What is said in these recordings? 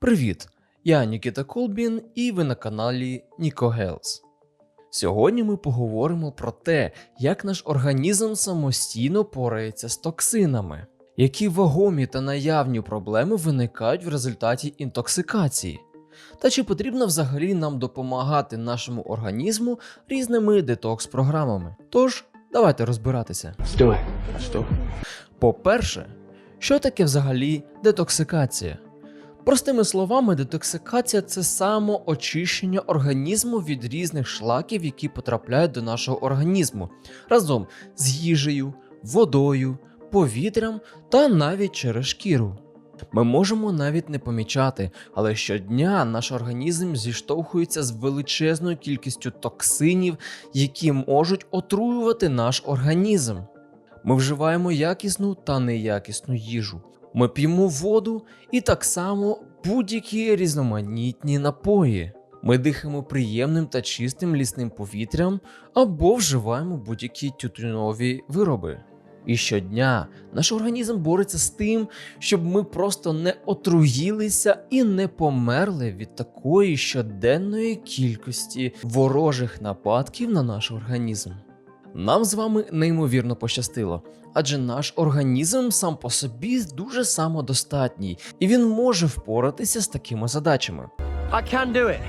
Привіт! Я Нікіта Колбін і ви на каналі Ніко Гелс. Сьогодні ми поговоримо про те, як наш організм самостійно порається з токсинами, які вагомі та наявні проблеми виникають в результаті інтоксикації, та чи потрібно взагалі нам допомагати нашому організму різними детокс-програмами. Тож, давайте розбиратися. По-перше, що таке взагалі детоксикація? Простими словами, детоксикація це самоочищення організму від різних шлаків, які потрапляють до нашого організму разом з їжею, водою, повітрям та навіть через шкіру. Ми можемо навіть не помічати, але щодня наш організм зіштовхується з величезною кількістю токсинів, які можуть отруювати наш організм. Ми вживаємо якісну та неякісну їжу. Ми п'ємо воду і так само будь-які різноманітні напої. Ми дихаємо приємним та чистим лісним повітрям або вживаємо будь-які тютюнові вироби. І щодня наш організм бореться з тим, щоб ми просто не отруїлися і не померли від такої щоденної кількості ворожих нападків на наш організм. Нам з вами неймовірно пощастило, адже наш організм сам по собі дуже самодостатній, і він може впоратися з такими задачами. I can do it.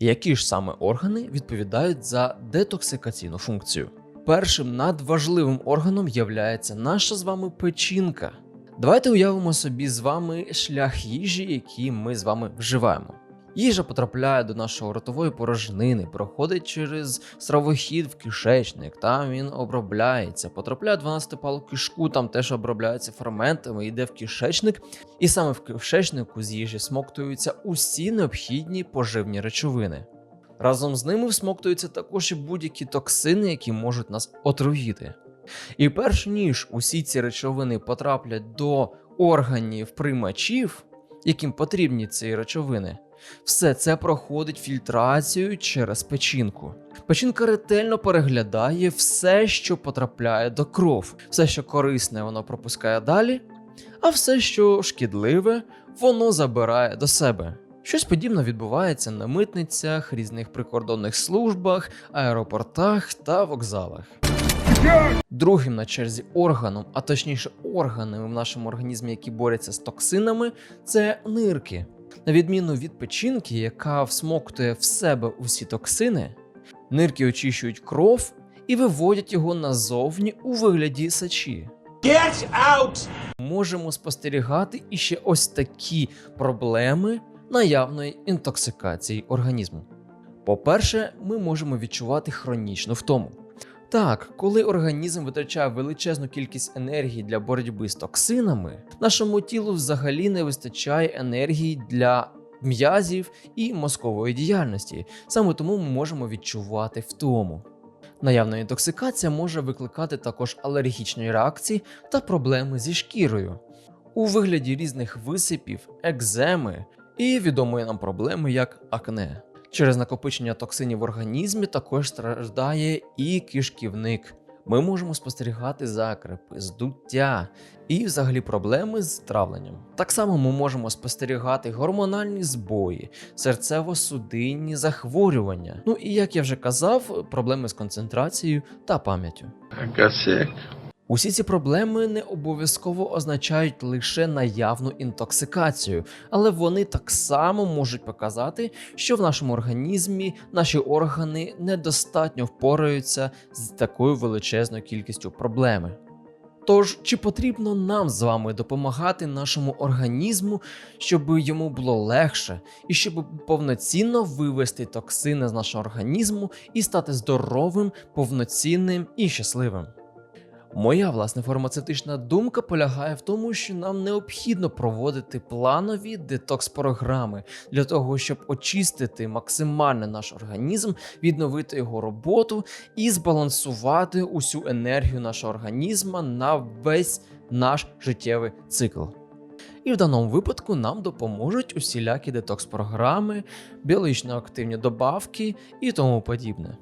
Які ж саме органи відповідають за детоксикаційну функцію? Першим надважливим органом являється наша з вами печінка. Давайте уявимо собі з вами шлях їжі, який ми з вами вживаємо. Їжа потрапляє до нашої ротової порожнини, проходить через стравохід в кишечник, там він обробляється, потрапляє в 12 палу кишку, там теж обробляється ферментами, йде в кишечник, і саме в кишечнику з їжі смоктуються усі необхідні поживні речовини. Разом з ними всмоктуються також і будь-які токсини, які можуть нас отруїти. І перш ніж усі ці речовини потраплять до органів приймачів, яким потрібні ці речовини, все це проходить фільтрацію через печінку. Печінка ретельно переглядає все, що потрапляє до кров, все, що корисне, воно пропускає далі, а все, що шкідливе, воно забирає до себе. Щось подібне відбувається на митницях, різних прикордонних службах, аеропортах та вокзалах. Другим на черзі органом, а точніше органами в нашому організмі, які борються з токсинами, це нирки. На відміну від печінки, яка всмоктує в себе усі токсини, нирки очищують кров і виводять його назовні у вигляді сечі. Get out! Можемо спостерігати іще ось такі проблеми наявної інтоксикації організму. По-перше, ми можемо відчувати хронічну втому. Так, коли організм витрачає величезну кількість енергії для боротьби з токсинами, нашому тілу взагалі не вистачає енергії для м'язів і мозкової діяльності. Саме тому ми можемо відчувати втому. Наявна інтоксикація може викликати також алергічні реакції та проблеми зі шкірою у вигляді різних висипів, екземи і відомої нам проблеми як акне. Через накопичення токсинів в організмі також страждає і кишківник. Ми можемо спостерігати закрепи, здуття і взагалі проблеми з травленням. Так само ми можемо спостерігати гормональні збої, серцево-судинні захворювання. Ну і як я вже казав, проблеми з концентрацією та пам'яттю. Усі ці проблеми не обов'язково означають лише наявну інтоксикацію, але вони так само можуть показати, що в нашому організмі наші органи недостатньо впораються з такою величезною кількістю проблеми. Тож, чи потрібно нам з вами допомагати нашому організму, щоб йому було легше, і щоб повноцінно вивести токсини з нашого організму і стати здоровим, повноцінним і щасливим? Моя власне фармацевтична думка полягає в тому, що нам необхідно проводити планові детокс-програми для того, щоб очистити максимально наш організм, відновити його роботу і збалансувати усю енергію нашого організму на весь наш життєвий цикл. І в даному випадку нам допоможуть усілякі детокс-програми, біологічно активні добавки і тому подібне.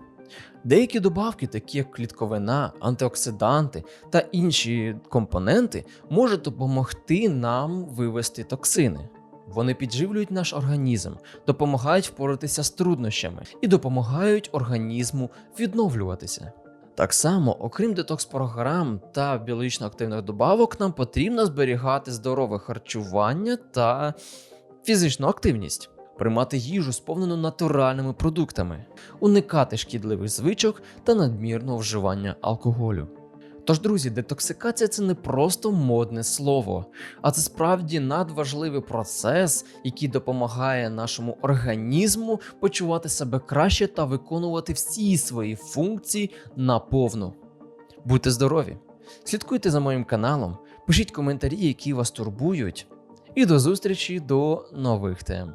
Деякі добавки, такі як клітковина, антиоксиданти та інші компоненти, можуть допомогти нам вивести токсини. Вони підживлюють наш організм, допомагають впоратися з труднощами і допомагають організму відновлюватися. Так само, окрім детокс-програм та біологічно активних добавок, нам потрібно зберігати здорове харчування та фізичну активність, приймати їжу, сповнену натуральними продуктами, уникати шкідливих звичок та надмірного вживання алкоголю. Тож, друзі, детоксикація це не просто модне слово, а це справді надважливий процес, який допомагає нашому організму почувати себе краще та виконувати всі свої функції наповну. Будьте здорові! Слідкуйте за моїм каналом, пишіть коментарі, які вас турбують, і до зустрічі до нових тем.